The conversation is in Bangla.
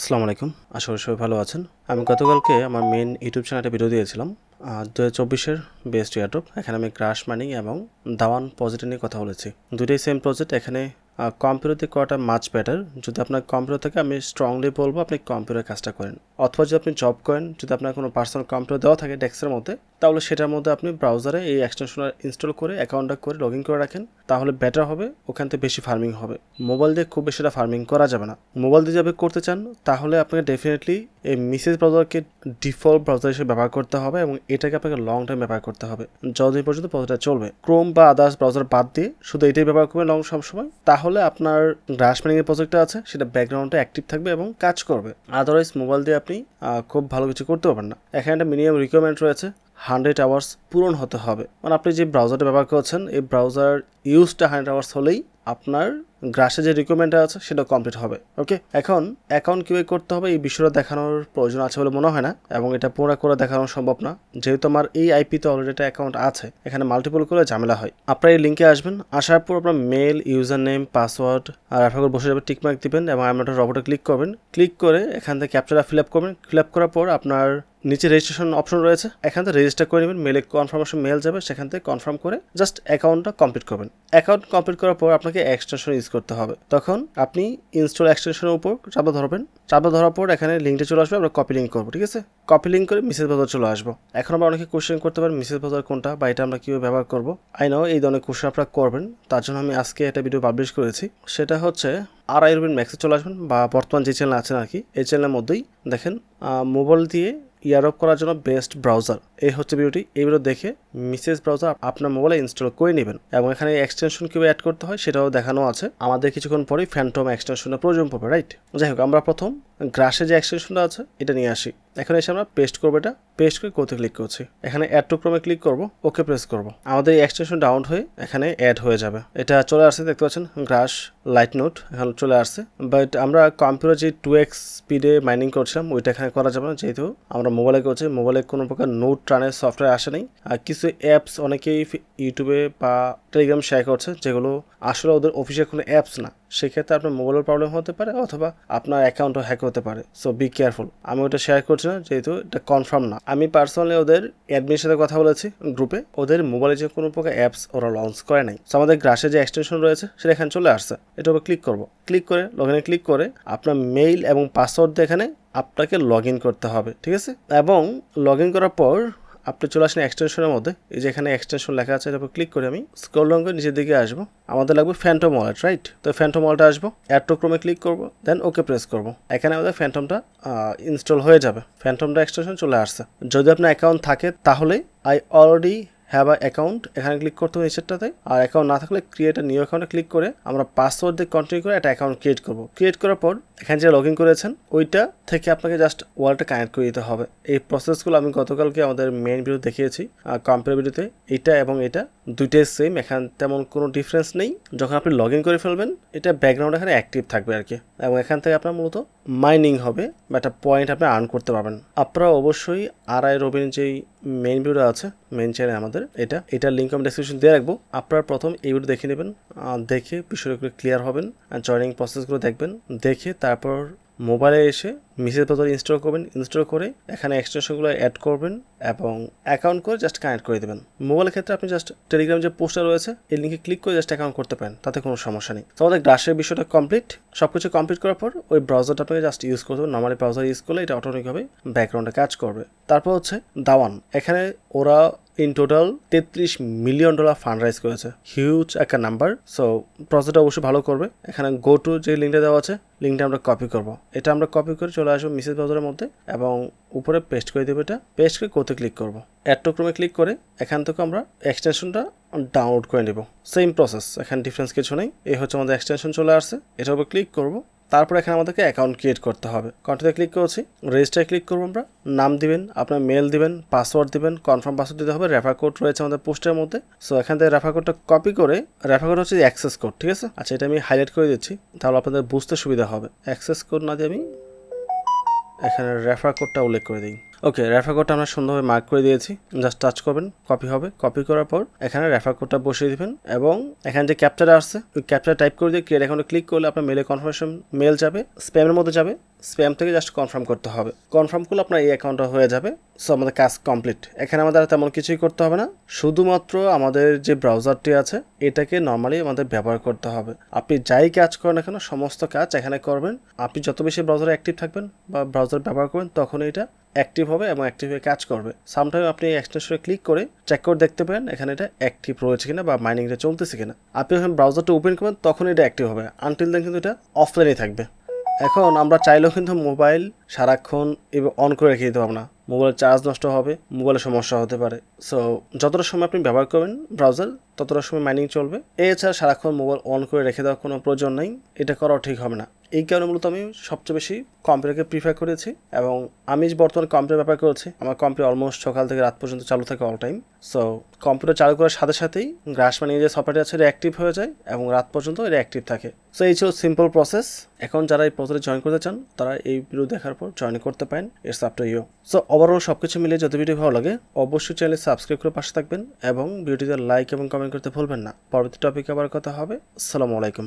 আসসালামু আলাইকুম। আশা করি সবাই ভালো আছেন। আমি গতকালকে আমার মেন ইউটিউব চ্যানেলে ভিডিও দিয়েছিলাম। দু হাজার চব্বিশের বেস্ট ইয়ারটপ এখানে আমি ক্রাশ মানি এবং দাওয়ান পজিটিভ নিয়ে কথা বলেছি। দুটাই সেম প্রজেক্ট এখানে কম্পিউটার দিয়ে করাটা মাছ বেটার যদি আপনার কম্পিউটার থেকে, আমি স্ট্রংলি বলব আপনি কম্পিউটার কাজটা করেন। অথবা যদি আপনি জব করেন, যদি আপনার কোনো পার্সোনাল কম্পিউটার দেওয়া থাকে ডেস্কের মধ্যে, তাহলে সেটার মধ্যে আপনি ব্রাউজারে এই এক্সটেনশন ইনস্টল করে অ্যাকাউন্টটা করে লগ ইন করে রাখেন। তাহলে বেটার হবে, ওখান থেকে বেশি ফার্মিং হবে। মোবাইল দিয়ে খুব বেশিটা ফার্মিং করা যাবে না। মোবাইল দিয়ে যাবে করতে চান, তাহলে আপনাকে ডেফিনেটলি এই মিসেস ব্রাউজারকে ডিফল্ট ব্রাউজার হিসেবে ব্যবহার করতে হবে এবং এটাকে আপনাকে লং টাইম ব্যবহার করতে হবে। যতদিন পর্যন্ত ব্রাউজারটা চলবে। ক্রোম বা আদার্স ব্রাউজার বাদ দিয়ে শুধু এটাই ব্যবহার করবেন লং সবসময়। তাহলে আপনার গ্রাস মাইনিং প্রজেক্টটা আছে, সেটা ব্যাকগ্রাউন্ডে অ্যাক্টিভ থাকবে এবং কাজ করবে। আদারওয়াইজ মোবাইল দিয়ে আপনি আহ, খুব ভালো কিছু করতে পারবেন না। এখানে একটা মিনিমাম রিকোয়ারমেন্ট রয়েছে হান্ড্রেড আওয়ার্স পূরণ হতে হবে। মানে আপনি যে ব্রাউজারটা ব্যবহার করছেন এই ব্রাউজার ইউজটা হান্ড্রেড আওয়ার্স হলেই আপনার গ্রাসে যে রিকোয়ারমেন্টটা আছে, সেটা কমপ্লিট হবে ওকে এখন অ্যাকাউন্ট কীভাবে করতে হবে, এই বিষয়টা দেখানোর প্রয়োজন আছে বলে মনে হয় না, এবং এটা পুরো করে দেখানো সম্ভব না। যেহেতু আমার এই আইপিতে অলরেডি একটা অ্যাকাউন্ট আছে, এখানে মাল্টিপল করে ঝামেলা হয়। আপনার এই লিঙ্কে আসবেন, আসার পর আপনার মেল ইউজার নেম পাসওয়ার্ড আর আপনার বসে যাবে টিকমার্ক দিবেন, এবং আমার রবটে ক্লিক করবেন। ক্লিক করে এখান থেকে ক্যাপচারটা ফিল আপ করবেন। ফিল আপ করার পর আপনার নিচে রেজিস্ট্রেশন অপশন রয়েছে, এখান থেকে রেজিস্টার করে নেবেন মেলে কনফার্মেশন মেল যাবে, সেখান থেকে কনফার্ম করে জাস্ট অ্যাকাউন্টটা কমপ্লিট করবেন। অ্যাকাউন্ট কমপ্লিট করার পর আপনাকে এক্সটেনশন ইউজ করতে হবে। তখন আপনি ইনস্টল এক্সটেনশনের উপর চাপা ধরবেন। চাপা ধরার পর এখানে লিঙ্কটা চলে আসবে, আমরা কপি লিঙ্ক করব, ঠিক আছে? কপি লিঙ্ক করে মিসেস বাজার চলে আসব। এখন আমরা অনেকে কোশ্চেন করতে পারেন মিসেস বাজার কোনটা বা এটা আমরা কীভাবে ব্যবহার করব? আই নাও এই ধরনের কোশ্চেন আপনারা করবেন, তার জন্য আমি আজকে একটা ভিডিও পাবলিশ করেছি। সেটা হচ্ছে আর আই রুবিন ম্যাক্সে চলে আসবেন, বা বর্তমান যে চ্যানেল আছেন আর কি, এই চ্যানেলের মধ্যেই দেখেন মোবাইল দিয়ে ইয়ারঅপ করার জন্য বেস্ট ব্রাউজার। এই হচ্ছে ভিডিওটি। এই ভিডিও দেখে মিসেস ব্রাউজার আপনার মোবাইলে ইনস্টল করে নেবেন এবং এখানে এক্সটেনশন কীভাবে অ্যাড করতে হয় সেটাও দেখানো আছে। আমাদের কিছুক্ষণ পরেই ফ্যান্টম এক্সটেনশনের প্রয়োজন পড়বে রাইট যাই হোক, আমরা প্রথম গ্রাসে যে এক্সটেনশনটা আছে, এটা নিয়ে আসি। এখানে এসে আমরা পেস্ট করব এটা। পেস্ট করে কোতে ক্লিক করছি? এখানে অ্যাড টু ক্রমে ক্লিক করব ওকে প্রেস করব। আমাদের এই এক্সটেনশন ডাউন হয়ে এখানে অ্যাড হয়ে যাবে। এটা চলে আসছে, দেখতে পাচ্ছেন, গ্রাস লাইট নোট এখানে চলে আসছে। বাট আমরা কম্পিউটার যে টু এক্স স্পিডে মাইনিং করছিলাম, ওইটা এখানে করা যাবে না, যেহেতু আমরা মোবাইলে করছি মোবাইলে কোনো প্রকার নোট ট্রানের সফটওয়্যার আসে নাই। আর কিছু অ্যাপস অনেকেই ইউটিউবে বা টেলিগ্রাম শেয়ার করছে, যেগুলো আসলে ওদের অফিসিয়াল কোনো অ্যাপস না। সেক্ষেত্রে আপনার মোবাইলের প্রবলেম হতে পারে অথবা আপনার অ্যাকাউন্টও হ্যাক হতে পারে। সো বি কেয়ারফুল আমি ওটা শেয়ার করছি না, যেহেতু এটা কনফার্ম না। আমি পার্সোনালি ওদের অ্যাডমিনের সাথে কথা বলেছি গ্রুপে ওদের মোবাইলে যে কোনো প্রকার অ্যাপস ওরা লঞ্চ করে নাই। সো আমাদের গ্রাসে যে এক্সটেনশন রয়েছে, সেটা এখানে চলে আসছে। এটা উপর ক্লিক করব। ক্লিক করে লগ ইনে ক্লিক করে আপনার মেইল এবং পাসওয়ার্ড দিয়ে এখানে আপনাকে লগ ইন করতে হবে, ঠিক আছে? এবং লগ ইন করার পর আপনি চলে আসেন এক্সটেনশনের মধ্যে। এই যে এখানে এক্সটেনশন লেখা আছে তারপর ক্লিক করে আমি স্ক্রল রং করে নিচের দিকে আসব। আমাদের লাগবে ফ্যান্টম ওয়ালেট রাইট তো ফ্যান্টম ওয়ালেট আসব ক্রমে ক্লিক করব দেন ওকে প্রেস করব। এখানে আমাদের ফ্যান্টমটা ইনস্টল হয়ে যাবে। ফ্যান্টমটা এক্সটেনশন চলে আসছে। যদি আপনার অ্যাকাউন্ট থাকে, তাহলে I already have a account এখানে ক্লিক করতে হবে নিচেরটাতে আর অ্যাকাউন্ট না থাকলে ক্রিয়েট নিউ অ্যাকাউন্টে ক্লিক করে আমরা পাসওয়ার্ড দিয়ে কন্টিনিউ করে একটা অ্যাকাউন্ট ক্রিয়েট করব। ক্রিয়েট করার পর এখানে যে লগ ইন করেছেন, ওইটা থেকে আপনাকে জাস্ট ওয়ালটা কানেক্ট করে দিতে হবে। এই প্রসেসগুলো আমি গতকালকে আমাদের মেন ভিডিও দেখিয়েছি কম্পিউটার ভিডিওতে এটা এবং এটা দুইটাই সেম এখানে তেমন কোনো ডিফারেন্স নেই। যখন আপনি লগ ইন করে ফেলবেন, এটা ব্যাকগ্রাউন্ড এখানে অ্যাক্টিভ থাকবে আর কি এবং এখান থেকে আপনার মূলত মাইনিং হবে বা একটা পয়েন্ট আপনি আর্ন করতে পারবেন। আপনারা অবশ্যই আর আই রবিন যেই মেন ভিডিও আছে মেইন চ্যানেল আমাদের। এটা, এটার লিঙ্ক আমি ডিসক্রিপশন দিয়ে রাখব। আপনারা প্রথম এই ভিডিও দেখে নেবেন দেখে বিষয়গুলো ক্লিয়ার হবেন জয়নিং প্রসেসগুলো দেখবেন, দেখে তারপর মোবাইলে এসে মিসেস বাজার ইনস্টল করবেন ইনস্টল করে এখানে এক্সটেনশনগুলো অ্যাড করবেন এবং অ্যাকাউন্ট করে জাস্ট কানেক্ট করে দেবেন। মোবাইলের ক্ষেত্রে আপনি জাস্ট টেলিগ্রাম যে পোস্টার রয়েছে, এই লিঙ্কে ক্লিক করে জাস্ট অ্যাকাউন্ট করতে পারেন, তাতে কোনো সমস্যা নেই। তো আমাদের গ্রাসের বিষয়টা কমপ্লিট সব কিছু কমপ্লিট করার পর ওই ব্রাউজারটা আপনাকে জাস্ট ইউজ করতে হবে। নর্মালি ব্রাউজার ইউজ করলে এটা অটোমেটিকভাবে ব্যাকগ্রাউন্ডে কাজ করবে। তারপর হচ্ছে দাওয়ান। এখানে ওরা ইন টোটাল তেত্রিশ মিলিয়ন ডলার ফান্ড রাইজ করেছে। হিউজ একটা নাম্বার সো প্রসেসটা অবশ্যই ভালো করবে। এখানে গো টু যে লিঙ্কটা দেওয়া আছে লিঙ্কটা আমরা কপি করব। এটা আমরা কপি করে চলে আসব মিসেস ব্রাউজারের মধ্যে এবং উপরে পেস্ট করে দেবো এটা। পেস্ট করে কোতে ক্লিক করব। অ্যাড টু ক্রমে ক্লিক করে এখান থেকে আমরা এক্সটেনশনটা ডাউনলোড করে নেব। সেম প্রসেস এখানে ডিফারেন্স কিছু নেই। এই হচ্ছে আমাদের এক্সটেনশন চলে আসছে। এটার উপর ক্লিক করব। তারপর এখানে আমাদেরকে অ্যাকাউন্ট ক্রিয়েট করতে হবে। কন্টিতে ক্লিক করছি রেজিস্টার ক্লিক করব আমরা, নাম দিবেন, আপনার মেল দিবেন পাসওয়ার্ড দিবেন কনফার্ম পাসওয়ার্ড দিতে হবে রেফার কোড রয়েছে আমাদের পোস্টের মধ্যে। সো এখান থেকে রেফার কোডটা কপি করে রেফার কোড হচ্ছে অ্যাক্সেস কোড ঠিক আছে? আচ্ছা এটা আমি হাইলাইট করে দিচ্ছি, তাহলে আপনাদের বুঝতে সুবিধা হবে। অ্যাক্সেস কোড না দিয়ে আমি এখানে রেফার কোডটা উল্লেখ করে দিই। ওকে রেফার কোডটা আমরা সুন্দরভাবে মার্ক করে দিয়েছি। জাস্ট টাচ করবেন কপি হবে। কপি করার পর এখানে রেফার কোডটা বসিয়ে দিবেন এবং এখানে যে ক্যাপচার আসছে, ওই ক্যাপচার টাইপ করে দিয়ে ক্রিয়েট অ্যাকাউন্টে ক্লিক করলে আপনার মেলে কনফার্মেশন মেল যাবে স্প্যামের মধ্যে যাবে। স্প্যাম থেকে জাস্ট কনফার্ম করতে হবে। কনফার্ম করলে আপনার এই অ্যাকাউন্টটা হয়ে যাবে। সো আমাদের কাজ কমপ্লিট এখানে আমাদের তেমন কিছুই করতে হবে না। শুধুমাত্র আমাদের যে ব্রাউজারটি আছে, এটাকে নর্মালি আমাদের ব্যবহার করতে হবে। আপনি যাই কাজ করেন না কেন, সমস্ত কাজ এখানে করবেন। আপনি যত বেশি ব্রাউজারে অ্যাক্টিভ থাকবেন বা ব্রাউজার ব্যবহার করবেন তখন এটা অ্যাক্টিভ হবে এবং অ্যাক্টিভ হয়ে কাজ করবে। সামটাইম আপনি এই এক্সটেনশনে ক্লিক করে চেক করে দেখতে পারেন এখানে এটা অ্যাক্টিভ রয়েছে কিনা বা মাইনিংটা চলতেছে কিনা। আপনি যখন ব্রাউজারটা ওপেন করবেন, তখন এটা অ্যাক্টিভ হবে। আনটিল দেন কিন্তু এটা অফলাইনেই থাকবে। এখন আমরা চাইলেও কিন্তু মোবাইল সারাক্ষণ অন করে রেখে দিতে পারব না। মোবাইলের চার্জ নষ্ট হবে মোবাইলের সমস্যা হতে পারে। সো যতটা সময় আপনি ব্যবহার করবেন ব্রাউজার ততটা সময় মাইনিং চলবে। এছাড়া সারাক্ষণ মোবাইল অন করে রেখে দেওয়ার কোনো প্রয়োজন নেই। এটা করাও ঠিক হবে না। এই কারণে মূলত আমি সবচেয়ে বেশি কম্পিউটারকে প্রিফার করেছি এবং আমি বর্তমানে কম্পিউটার ব্যাপার করেছি, আমার কম্পিউটার অলমোস্ট সকাল থেকে রাত পর্যন্ত চালু থাকে অল টাইম সো কম্পিউটার চালু করার সাথে সাথেই গ্রাস মানে যে সফটওয়্যার আছে, এটা অ্যাক্টিভ হয়ে যায় এবং রাত পর্যন্ত এটা অ্যাক্টিভ থাকে। সো এই ছিল সিম্পল প্রসেস এখন যারা এই প্রসেসে জয়েন করতে চান, তারা এই ভিডিও দেখার পর জয়েন করতে পারেন it's up to you so overall সব কিছু মিলিয়ে যদি ভিডিও ভালো লাগে, অবশ্যই চ্যানেলে সাবস্ক্রাইব করে পাশে থাকবেন এবং ভিডিওতে লাইক এবং কমেন্ট করতে ভুলবেন না। পরবর্তী টপিকে আবার কথা হবে। আসসালামু আলাইকুম